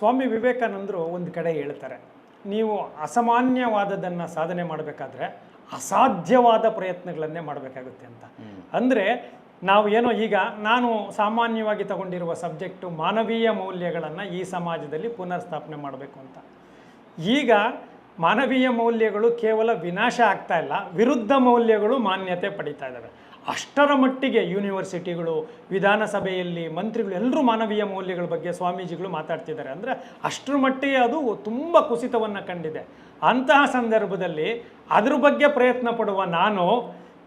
ಸ್ವಾಮಿ ವಿವೇಕಾನಂದರು ಒಂದು ಕಡೆ ಹೇಳ್ತಾರೆ ನೀವು ಅಸಾಮಾನ್ಯವಾದದನ್ನು ಸಾಧನೆ ಮಾಡಬೇಕಾದ್ರೆ ಅಸಾಧ್ಯವಾದ ಪ್ರಯತ್ನಗಳನ್ನೇ ಮಾಡಬೇಕಾಗುತ್ತೆ ಅಂತ. ಅಂದರೆ ನಾವು ಏನೋ ಈಗ ನಾನು ಸಾಮಾನ್ಯವಾಗಿ ತಗೊಂಡಿರುವ ಸಬ್ಜೆಕ್ಟು ಮಾನವೀಯ ಮೌಲ್ಯಗಳನ್ನು ಈ ಸಮಾಜದಲ್ಲಿ ಪುನರ್ ಸ್ಥಾಪನೆ ಮಾಡಬೇಕು ಅಂತ. ಈಗ ಮಾನವೀಯ ಮೌಲ್ಯಗಳು ಕೇವಲ ವಿನಾಶ ಆಗ್ತಾ ಇಲ್ಲ ವಿರುದ್ಧ ಮೌಲ್ಯಗಳು ಮಾನ್ಯತೆ ಪಡಿತಾ ಇದ್ದಾವೆ ಅಷ್ಟರ ಮಟ್ಟಿಗೆ ಯೂನಿವರ್ಸಿಟಿಗಳು, ವಿಧಾನಸಭೆಯಲ್ಲಿ ಮಂತ್ರಿಗಳು, ಎಲ್ಲರೂ ಮಾನವೀಯ ಮೌಲ್ಯಗಳ ಬಗ್ಗೆ ಸ್ವಾಮೀಜಿಗಳು ಮಾತಾಡ್ತಿದ್ದಾರೆ. ಅಂದರೆ ಅಷ್ಟರ ಮಟ್ಟಿಗೆ ಅದು ತುಂಬ ಕುಸಿತವನ್ನು ಕಂಡಿದೆ. ಅಂತಹ ಸಂದರ್ಭದಲ್ಲಿ ಅದ್ರ ಬಗ್ಗೆ ಪ್ರಯತ್ನ ಪಡುವ ನಾನು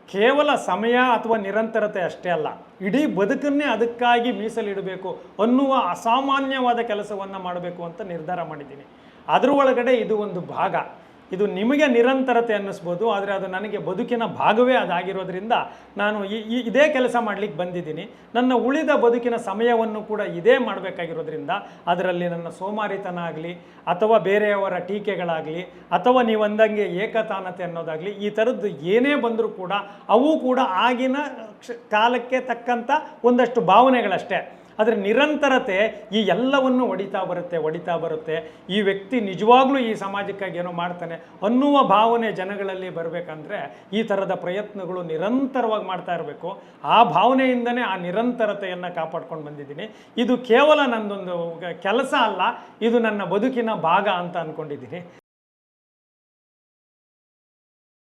ಕೇವಲ ಸಮಯ ಅಥವಾ ನಿರಂತರತೆ ಅಷ್ಟೇ ಅಲ್ಲ, ಇಡೀ ಬದುಕನ್ನೇ ಅದಕ್ಕಾಗಿ ಮೀಸಲಿಡಬೇಕು ಅನ್ನುವ ಅಸಾಮಾನ್ಯವಾದ ಕೆಲಸವನ್ನು ಮಾಡಬೇಕು ಅಂತ ನಿರ್ಧಾರ ಮಾಡಿದ್ದೀನಿ. ಅದರ ಒಳಗಡೆ ಇದು ಒಂದು ಭಾಗ. ಇದು ನಿಮಗೆ ನಿರಂತರತೆ ಅನ್ನಿಸ್ಬೋದು, ಆದರೆ ಅದು ನನಗೆ ಬದುಕಿನ ಭಾಗವೇ ಅದಾಗಿರೋದ್ರಿಂದ ನಾನು ಈ ಇದೇ ಕೆಲಸ ಮಾಡಲಿಕ್ಕೆ ಬಂದಿದ್ದೀನಿ. ನನ್ನ ಉಳಿದ ಬದುಕಿನ ಸಮಯವನ್ನು ಕೂಡ ಇದೇ ಮಾಡಬೇಕಾಗಿರೋದ್ರಿಂದ ಅದರಲ್ಲಿ ನನ್ನ ಸೋಮಾರಿತನ ಆಗಲಿ, ಅಥವಾ ಬೇರೆಯವರ ಟೀಕೆಗಳಾಗಲಿ, ಅಥವಾ ನೀವು ಅಂದಂಗೆ ಏಕತಾನತೆ ಅನ್ನೋದಾಗಲಿ, ಈ ಥರದ್ದು ಏನೇ ಬಂದರೂ ಕೂಡ ಅವು ಕೂಡ ಆಗಿನ ಕಾಲಕ್ಕೆ ತಕ್ಕಂಥ ಒಂದಷ್ಟು ಭಾವನೆಗಳಷ್ಟೇ. ಆದರೆ ನಿರಂತರತೆ ಈ ಎಲ್ಲವನ್ನು ಹೊಡಿತಾ ಬರುತ್ತೆ ಹೊಡಿತಾ ಬರುತ್ತೆ. ಈ ವ್ಯಕ್ತಿ ನಿಜವಾಗ್ಲೂ ಈ ಸಮಾಜಕ್ಕಾಗಿ ಏನೋ ಮಾಡ್ತಾನೆ ಅನ್ನುವ ಭಾವನೆ ಜನಗಳಲ್ಲಿ ಬರಬೇಕಂದ್ರೆ ಈ ಥರದ ಪ್ರಯತ್ನಗಳು ನಿರಂತರವಾಗಿ ಮಾಡ್ತಾ ಇರಬೇಕು. ಆ ಭಾವನೆಯಿಂದನೇ ಆ ನಿರಂತರತೆಯನ್ನು ಕಾಪಾಡ್ಕೊಂಡು ಬಂದಿದ್ದೀನಿ. ಇದು ಕೇವಲ ನಂದೊಂದು ಕೆಲಸ ಅಲ್ಲ, ಇದು ನನ್ನ ಬದುಕಿನ ಭಾಗ ಅಂತ ಅಂದ್ಕೊಂಡಿದ್ದೀನಿ